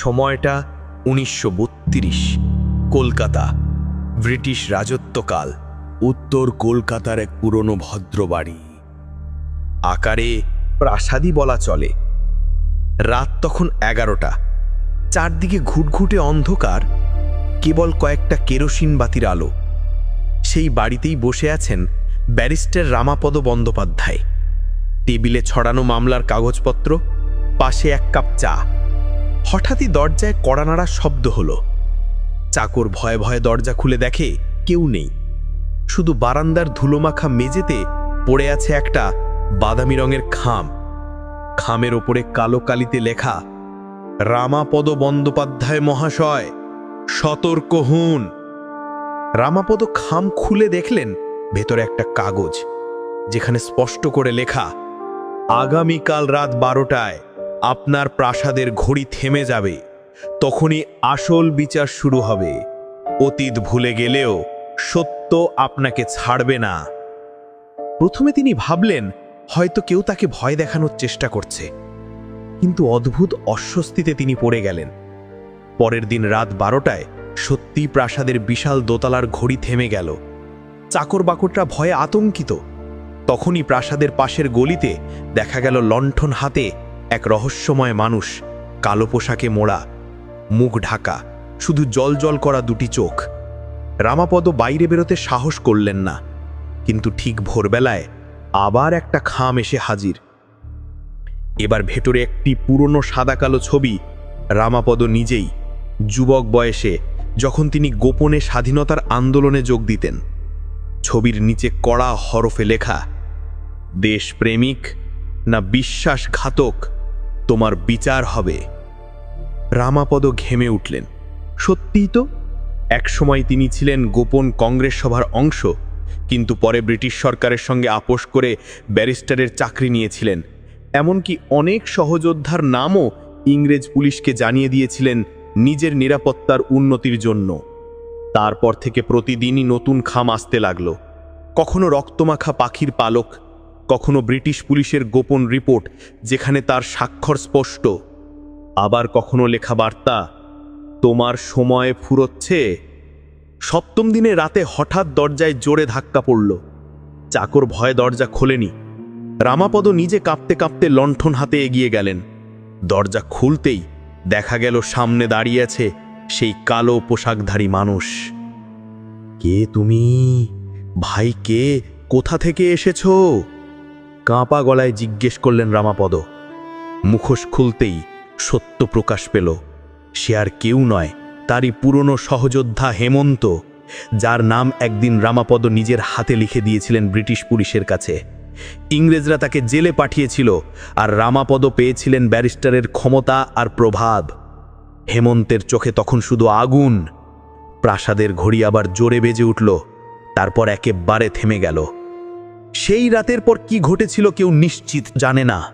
সময়টা উনিশশো বত্রিশ, কলকাতা। ব্রিটিশ রাজত্বকাল, উত্তর কলকাতার এক পুরনো ভদ্রবাড়ি। আকারে প্রাসাদই বলা চলে। রাত তখন এগারোটা। চারদিকে ঘুটঘুটে অন্ধকার, কেবল কয়েকটা কেরোসিন বাতির আলো। সেই বাড়িতেই বসে আছেন ব্যারিস্টার রামাপদ বন্দ্যোপাধ্যায়। টেবিলে ছড়ানো মামলার কাগজপত্র, পাশে এক কাপ চা। হঠাৎই দরজায় কড়া নাড়ার শব্দ হলো। চাকর ভয়ে ভয়ে দরজা খুলে দেখে কেউ নেই। শুধু বারান্দার ধুলোমাখা মেঝেতে পড়ে আছে একটা বাদামি রঙের খাম। খামের ওপরে কালো কালিতে লেখা, রামাপদ বন্দ্যোপাধ্যায় মহাশয়, সতর্ক হুন। রামাপদ খাম খুলে দেখলেন ভেতরে একটা কাগজ, যেখানে স্পষ্ট করে লেখা, আগামীকাল রাত বারোটায় আপনার প্রাসাদের ঘড়ি থেমে যাবে, তখনই আসল বিচার শুরু হবে। অতীত ভুলে গেলেও সত্য আপনাকে ছাড়বে না। প্রথমে তিনি ভাবলেন, হয়তো কেউ তাকে ভয় দেখানোর চেষ্টা করছে। কিন্তু অদ্ভুত অস্বস্তিতে তিনি পড়ে গেলেন। পরের দিন রাত বারোটায় সত্যি প্রাসাদের বিশাল দোতলার ঘড়ি থেমে গেল। চাকর বাকরটা ভয়ে আতঙ্কিত। তখনই প্রাসাদের পাশের গলিতে দেখা গেল লণ্ঠন হাতে এক রহস্যময় মানুষ, কালো পোশাকে মোড়া, মুখ ঢাকা, শুধু জল জল করা দুটি চোখ। রামাপদ বাইরে বেরোতে সাহস করলেন না, কিন্তু ঠিক ভোরবেলায় আবার একটা খাম এসে হাজির। এবার ভেতরে একটি পুরনো সাদা কালো ছবি রামাপদ নিজেই, যুবক বয়সে, যখন তিনি গোপনে স্বাধীনতার আন্দোলনে যোগ দিতেন। ছবির নিচে কড়া হরফে লেখা, দেশপ্রেমিক না বিশ্বাসঘাতক তোমার বিচার হবে। রামাপদ ঘেমে উঠলেন। সত্যিই তো? একসময় তিনি ছিলেন গোপন কংগ্রেস সভার অংশ, কিন্তু পরে ব্রিটিশ সরকারের সঙ্গে আপোষ করে ব্যারিস্টারের চাকরি নিয়েছিলেন। এমনকি অনেক সহযোদ্ধার নামও ইংরেজ পুলিশকে জানিয়ে দিয়েছিলেন নিজের নিরাপত্তার উন্নতির জন্য। তারপর থেকে প্রতিদিনই নতুন খাম আসতে লাগল। কখনো রক্তমাখা পাখির পালক কখনো ব্রিটিশ পুলিশের গোপন রিপোর্ট যেখানে তার স্বাক্ষর স্পষ্ট। আবার কখনো লেখা বার্তা, তোমার সময় ফুরোচ্ছে। সপ্তম দিনে রাতে হঠাৎ দরজায় জোরে ধাক্কা পড়ল। চাকর ভয়ে দরজা খোলেনি। রামাপদ নিজে কাঁপতে কাঁপতে লণ্ঠন হাতে এগিয়ে গেলেন। দরজা খুলতেই দেখা গেল সামনে দাঁড়িয়ে আছে সেই কালো পোশাকধারী মানুষ। কে তুমি? ভাই কে? কোথা থেকে এসেছ? কাঁপা গলায় জিজ্ঞেস করলেন রামাপদ। মুখোশ খুলতেই সত্য প্রকাশ পেল। সে আর কেউ নয়, তারই পুরনো সহযোদ্ধা হেমন্ত, যার নাম একদিন রামাপদ নিজের হাতে লিখে দিয়েছিলেন ব্রিটিশ পুলিশের কাছে। ইংরেজরা তাকে জেলে পাঠিয়েছিল আর রামাপদ পেয়েছিলেন ব্যারিস্টারের ক্ষমতা আর প্রভাব। হেমন্তের চোখে তখন শুধু আগুন। প্রাসাদের ঘড়ি আবার জোরে বেজে উঠল, তারপর একেবারে থেমে গেল। সেই রাতের পর কি ঘটেছিল কেউ নিশ্চিত জানে না।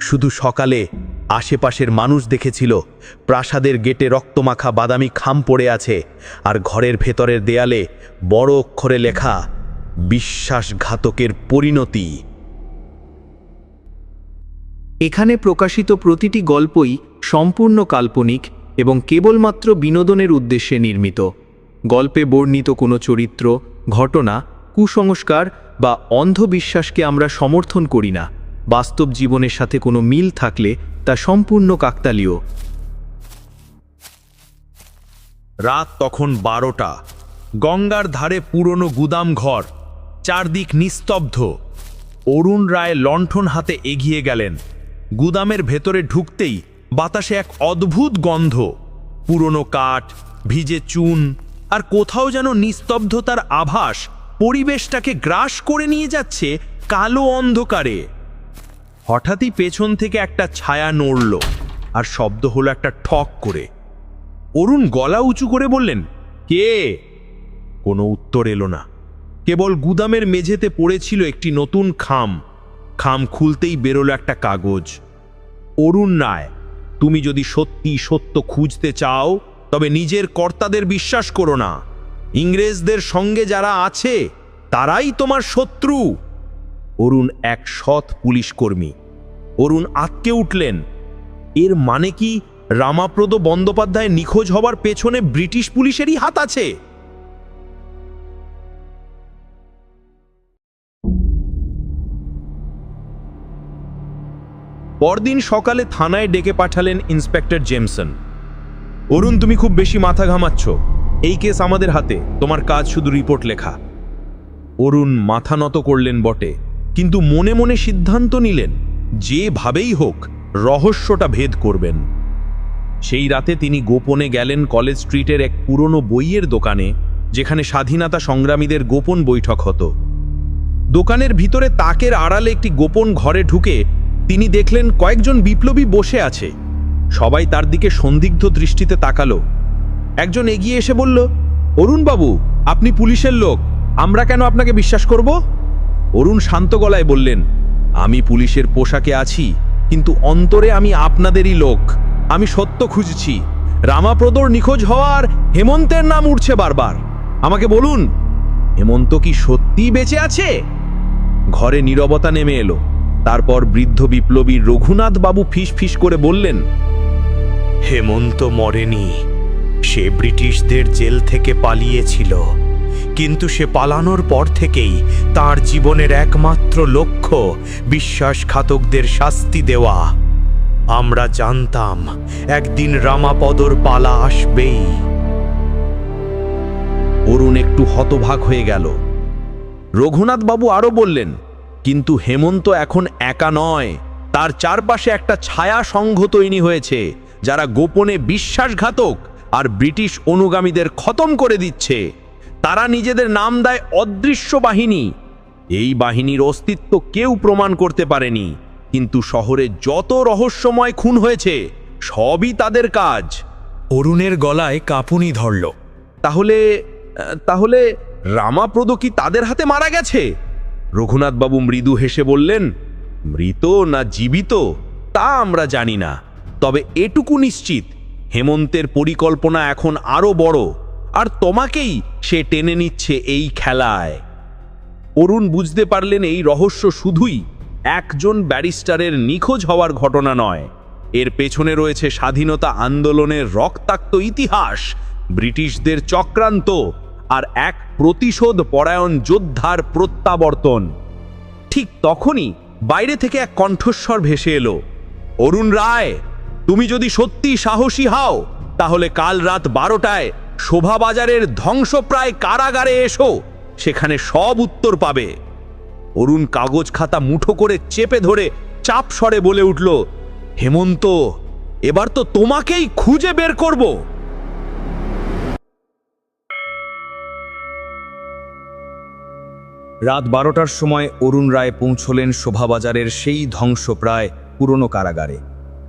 শুধু সকালে আশেপাশের মানুষ দেখেছিল, প্রাসাদের গেটে রক্তমাখা বাদামি খাম পড়ে আছে আর ঘরের ভেতরের দেয়ালে বড় অক্ষরে লেখা, বিশ্বাসঘাতকের পরিণতি এখানে প্রকাশিত প্রতিটি গল্পই সম্পূর্ণ কাল্পনিক এবং কেবলমাত্র বিনোদনের উদ্দেশ্যে নির্মিত। গল্পে বর্ণিত কোনো চরিত্র, ঘটনা, কুসংস্কার বা অন্ধবিশ্বাসকে আমরা সমর্থন করি না। বাস্তব জীবনের সাথে কোনো মিল থাকলে তা সম্পূর্ণ কাকতালীয়। রাত তখন বারোটা। গঙ্গার ধারে পুরনো গুদাম ঘর, চারদিক নিস্তব্ধ। অরুণ রায় লণ্ঠন হাতে এগিয়ে গেলেন। গুদামের ভেতরে ঢুকতেই বাতাসে এক অদ্ভুত গন্ধ। পুরনো কাঠ, ভিজে চুন, আর কোথাও যেন নিস্তব্ধতার আভাস পরিবেশটাকে গ্রাস করে নিয়ে যাচ্ছে কালো অন্ধকারে। হঠাৎই পেছন থেকে একটা ছায়া নড়ল, আর শব্দ হলো একটা ঠক করে। অরুণ গলা উঁচু করে বললেন, কে? কোনো উত্তর এলো না। কেবল গুদামের মেঝেতে পড়েছিল একটি নতুন খাম। খাম খুলতেই বেরোলো একটা কাগজ। অরুণ রায়, তুমি যদি সত্যি সত্য খুঁজতে চাও, তবে নিজের কর্তাদের বিশ্বাস করো না। ইংরেজদের সঙ্গে যারা আছে, তারাই তোমার শত্রু। অরুণ এক সৎ পুলিশ কর্মী অরুণ আটকে উঠলেন। এর মানে কি রামাপ্রদ বন্দ্যোপাধ্যায় নিখোঁজ হবার পেছনে ব্রিটিশ পুলিশেরই হাত আছে? পরদিন সকালে থানায় ডেকে পাঠালেন ইন্সপেক্টর জেমসন। অরুণ, তুমি খুব বেশি মাথা ঘামাচ্ছ। এই কেস আমাদের হাতে, তোমার কাজ শুধু রিপোর্ট লেখা। অরুণ মাথা নত করলেন বটে, কিন্তু মনে মনে সিদ্ধান্ত নিলেন, যেভাবেই হোক, রহস্যটা ভেদ করবেন। সেই রাতে তিনি গোপনে গেলেন কলেজ স্ট্রিটের এক পুরনো বইয়ের দোকানে, যেখানে স্বাধীনতা সংগ্রামীদের গোপন বৈঠক হতো। দোকানের ভিতরে তাকের আড়ালে একটি গোপন ঘরে ঢুকে তিনি দেখলেন কয়েকজন বিপ্লবী বসে আছে। সবাই তার দিকে সন্দিগ্ধ দৃষ্টিতে তাকালো। একজন এগিয়ে এসে বলল, অরুণ বাবু, আপনি পুলিশের লোক, আমরা কেন আপনাকে বিশ্বাস করব? অরুণ শান্ত গলায় বললেন, আমি পুলিশের পোশাকে আছি, কিন্তু অন্তরে আমি আপনাদেরই লোক। আমি সত্য খুঁজছি। রামাপ্রদর নিখোঁজ হওয়ার হেমন্তের নাম উঠছে বারবার। আমাকে বলুন, হেমন্ত কি সত্যিই বেঁচে আছে? ঘরে নীরবতা নেমে এলো। তারপর বৃদ্ধ বিপ্লবী রঘুনাথ বাবু ফিস ফিস করে বললেন, হেমন্ত মরেনি। সে ব্রিটিশদের জেল থেকে পালিয়েছিল। কিন্তু সে পালানোর পর থেকেই তার জীবনের একমাত্র লক্ষ্য বিশ্বাসঘাতকদের শাস্তি দেওয়া। আমরা জানতাম, একদিন রামাপদর পালা আসবেই। অরুণ একটু হতভাগ হয়ে গেল। রঘুনাথ বাবু আরও বললেন, কিন্তু হেমন্ত এখন একা নয়। তার চারপাশে একটা ছায়া সংঘ তৈরি হয়েছে, যারা গোপনে বিশ্বাসঘাতক আর ব্রিটিশ অনুগামীদের খতম করে দিচ্ছে। তারা নিজেদের নাম দেয় অদৃশ্য বাহিনী। এই বাহিনীর অস্তিত্ব কেউ প্রমাণ করতে পারেনি। কিন্তু শহরে যত রহস্যময় খুন হয়েছে সবই তাদের কাজ। অরুণের গলায় কাঁপুনি ধরল। তাহলে তাহলে রামাপ্রদ কি তাদের হাতে মারা গেছে? রঘুনাথবাবু মৃদু হেসে বললেন মৃত না জীবিত তা আমরা জানি না। তবে এটুকু নিশ্চিত হেমন্তের পরিকল্পনা এখন আরও বড়, আর তোমাকেই সে টেনে নিচ্ছে এই খেলায়। অরুণ বুঝতে পারলেন এই রহস্য শুধুই একজন ব্যারিস্টারের নিখোঁজ হওয়ার ঘটনা নয়। এর পেছনে রয়েছে স্বাধীনতা আন্দোলনের রক্তাক্ত ইতিহাস, ব্রিটিশদের চক্রান্ত, আর এক প্রতিশোধ পরায়ণ যোদ্ধার প্রত্যাবর্তন। ঠিক তখনই বাইরে থেকে এক কণ্ঠস্বর ভেসে এলো। অরুণ রায় তুমি যদি সত্যি সাহসী হও, তাহলে কাল রাত বারোটায় শোভাবাজারের ধ্বংসপ্রায় কারাগারে এসো, সেখানে সব উত্তর পাবে। অরুণ কাগজ খাতা মুঠো করে চেপে ধরে চাপ স্বরে বলে উঠল, হেমন্ত, এবার তো তোমাকেই খুঁজে বের করব। রাত বারোটার সময় অরুণ রায় পৌঁছলেন শোভাবাজারের সেই ধ্বংসপ্রায় পুরনো কারাগারে।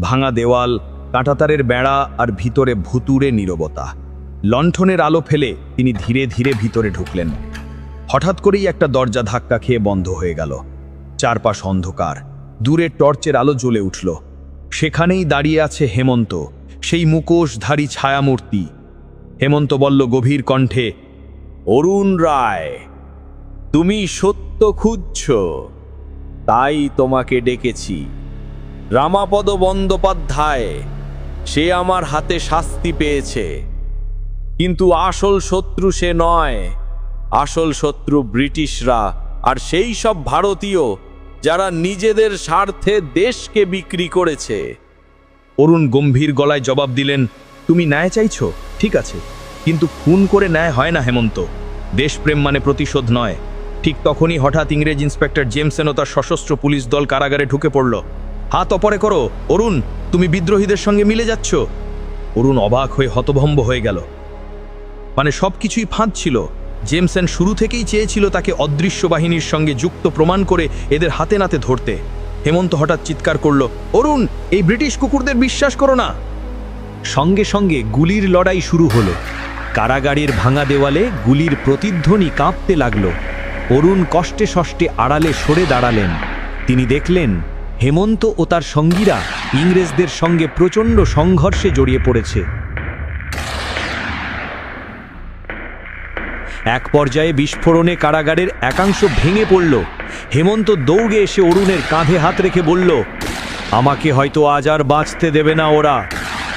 ভাঙা দেওয়াল, কাঁটাতারের বেড়া আর ভিতরে ভুতুরে নীরবতা। লণ্ঠনের আলো ফেলে তিনি ধীরে ধীরে ভিতরে ঢুকলেন। হঠাৎ করেই একটা দরজা ধাক্কা খেয়ে বন্ধ হয়ে গেল। চারপাশ অন্ধকার। দূরে টর্চের আলো জ্বলে উঠল। সেখানেই দাঁড়িয়ে আছে হেমন্ত, সেই মুখোশধারী ছায়ামূর্তি। হেমন্ত বলল গভীর কণ্ঠে, অরুণ রায়, তুমি সত্য খুঁজছ। তাই তোমাকে ডেকেছি। রামাপদ বন্দ্যোপাধ্যায়, সে আমার হাতে শাস্তি পেয়েছে। কিন্তু আসল শত্রু সে নয়, আসল শত্রু ব্রিটিশরা আর সেই সব ভারতীয় যারা নিজেদের স্বার্থে দেশকে বিক্রি করেছে। অরুণ গম্ভীর গলায় জবাব দিলেন, তুমি ন্যায় চাইছ? ঠিক আছে। কিন্তু খুন করে ন্যায় হয় না, হেমন্ত। দেশপ্রেম মানে প্রতিশোধ নয়। ঠিক তখনই হঠাৎ ইংরেজ ইন্সপেক্টর জেমসেন ও তার সশস্ত্র পুলিশ দল কারাগারে ঢুকে পড়ল। হাত অপরে করো। অরুণ, তুমি বিদ্রোহীদের সঙ্গে মিলে যাচ্ছ। অরুণ অবাক হয়ে হতভম্ব হয়ে গেল। মানে সব কিছুই ফাঁদ ছিল। জেমসন শুরু থেকেই চেয়েছিল তাকে অদৃশ্য বাহিনীর সঙ্গে যুক্ত প্রমাণ করে এদের হাতে নাতে ধরতে। হেমন্ত হঠাৎ চিৎকার করল, অরুণ, এই ব্রিটিশ কুকুরদের বিশ্বাস করো না! সঙ্গে সঙ্গে গুলির লড়াই শুরু হলো। কারাগারের ভাঙা দেওয়ালে গুলির প্রতিধ্বনি কাঁপতে লাগল। অরুণ কষ্টে সষ্টে আড়ালে সরে দাঁড়ালেন। তিনি দেখলেন হেমন্ত ও তার সঙ্গীরা ইংরেজদের সঙ্গে প্রচণ্ড সংঘর্ষে জড়িয়ে পড়েছে। এক পর্যায়ে বিস্ফোরণে কারাগারের একাংশ ভেঙে পড়ল। হেমন্ত দৌড়ে এসে অরুণের কাঁধে হাত রেখে বলল, আমাকে হয়তো আজ আর বাঁচতে দেবে না ওরা।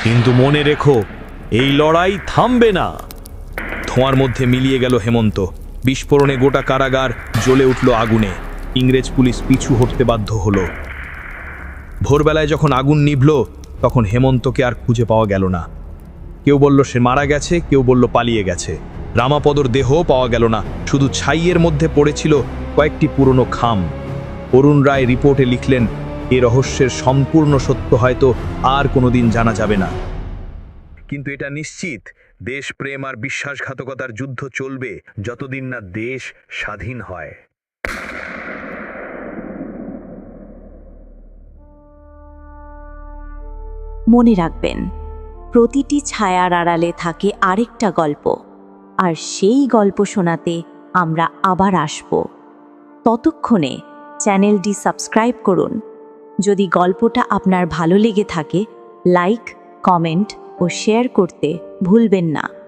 কিন্তু মনে রেখো, এই লড়াই থামবে না। ধোঁয়ার মধ্যে মিলিয়ে গেল হেমন্ত। বিস্ফোরণে গোটা কারাগার জ্বলে উঠল আগুনে। ইংরেজ পুলিশ পিছু হটতে বাধ্য হলো। ভোরবেলায় যখন আগুন নিভল, তখন হেমন্তকে আর খুঁজে পাওয়া গেল না। কেউ বলল, সে মারা গেছে। কেউ বলল, পালিয়ে গেছে। রামাপদর দেহও পাওয়া গেল না। শুধু ছাইয়ের মধ্যে পড়েছিল কয়েকটি পুরনো খাম। অরুণ রায় রিপোর্টে লিখলেন, এ রহস্যের সম্পূর্ণ সত্য হয়তো আর কোনোদিন জানা যাবে না। কিন্তু এটা নিশ্চিত, দেশপ্রেম আর বিশ্বাসঘাতকতার যুদ্ধ চলবে যতদিন না দেশ স্বাধীন হয়। মনে রাখবেন, প্রতিটি ছায়ার আড়ালে থাকে আরেকটা গল্প, আর সেই গল্প শোনাতে আমরা আবার আসব। ততক্ষণে চ্যানেলটি সাবস্ক্রাইব করুন। যদি গল্পটা আপনার ভালো লেগে থাকে, লাইক, কমেন্ট ও শেয়ার করতে ভুলবেন না।